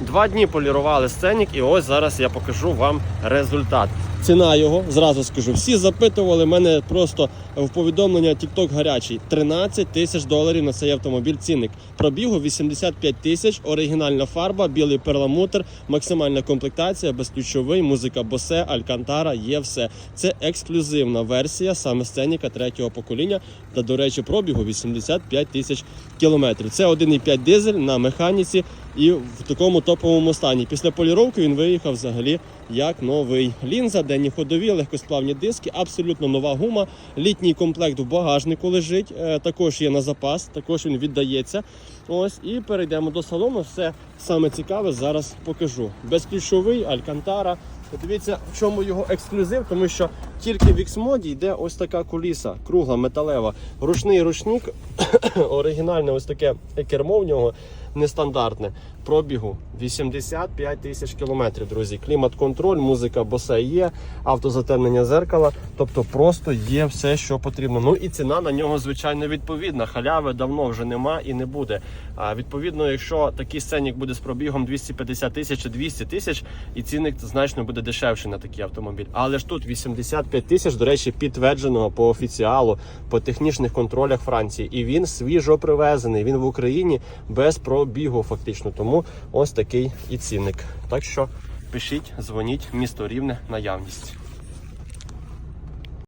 Два дні полірували сценік, і ось зараз я покажу вам результат. Ціна його, зразу скажу, всі запитували мене просто в повідомлення TikTok гарячий. 13 тисяч доларів на цей автомобіль цінник. Пробігу 85 тисяч, оригінальна фарба, білий перламутр, максимальна комплектація, безключовий, музика Босе, Алькантара, є все. Це ексклюзивна версія саме сценіка третього покоління. Та, до речі, пробігу 85 тисяч кілометрів. Це 1,5 дизель на механіці і в такому топовому стані. Після поліровки він виїхав взагалі як новий. Лінза, денні ходові, легкосплавні диски, абсолютно нова гума. Літній комплект в багажнику лежить. е, Також є на запас, також він віддається. Ось і перейдемо до салону. Все саме цікаве зараз покажу. Безключовий Алькантара. Подивіться, в чому його ексклюзив, тому що тільки в X-моді йде ось така куліса, кругла, металева. Ручний ручник, оригінальне ось таке кермо в нього нестандартне. Пробігу 85 тисяч кілометрів, друзі. Клімат-контроль, музика босе є, автозатемнення зеркала. Тобто просто є все, що потрібно. Ну і ціна на нього, звичайно, відповідна. Халяви давно вже нема і не буде. А відповідно, якщо такий сценік буде з пробігом 250 тисяч чи 200 тисяч, і цінник значно буде дешевший на такий автомобіль. Але ж тут 85 тисяч, до речі, підтвердженого по офіціалу, по технічних контролях Франції. І він свіжо привезений. Він в Україні без пробігу, фактично. Тому ось такий і цінник. Так що пишіть, дзвоніть, місто рівне, наявність.